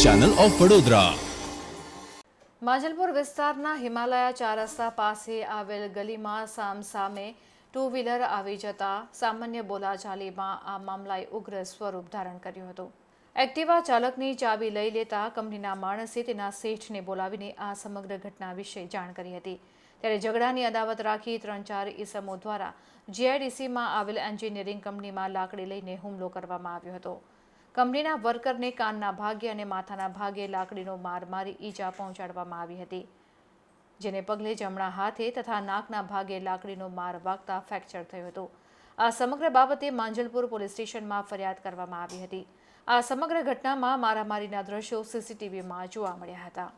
Channel of Vadodara. Majalpur વિસ્તારના હિમાલયા ચાર રસ્તા પાસે આવેલ ગલીમાં સામસામે ટુ વ્હીલર આવી જતા સામાન્ય બોલાચાલીમાં આ મામલાએ ઉગ્ર સ્વરૂપ ધારણ કર્યું હતું. એક્ટિવા ચાલકની ચાવી લઈ લેતા કંપનીના માણસે તેના શેઠને બોલાવીને આ સમગ્ર ઘટના વિશે જાણ કરી હતી. ત્યારે ઝઘડાની અદાવત રાખી ત્રણ ચાર ઈસમો દ્વારા જીઆઈડીસીમાં આવેલ એન્જિનિયરિંગ કંપનીમાં લાકડી લઈને હુમલો કરવામાં આવ્યો હતો. કંપનીના વર્કરને કાનના ભાગે અને માથાના ભાગે લાકડીનો માર મારી ઈજા પહોંચાડવામાં આવી હતી, જેને પગલે જમણા હાથે તથા નાકના ભાગે લાકડીનો માર વાગતા ફ્રેક્ચર થયું હતું. આ સમગ્ર બાબતે માંજલપુર પોલીસ સ્ટેશનમાં ફરિયાદ કરવામાં આવી હતી. આ સમગ્ર ઘટનામાં મારામારીના દ્રશ્યો સીસીટીવીમાં જોવા મળ્યા હતા.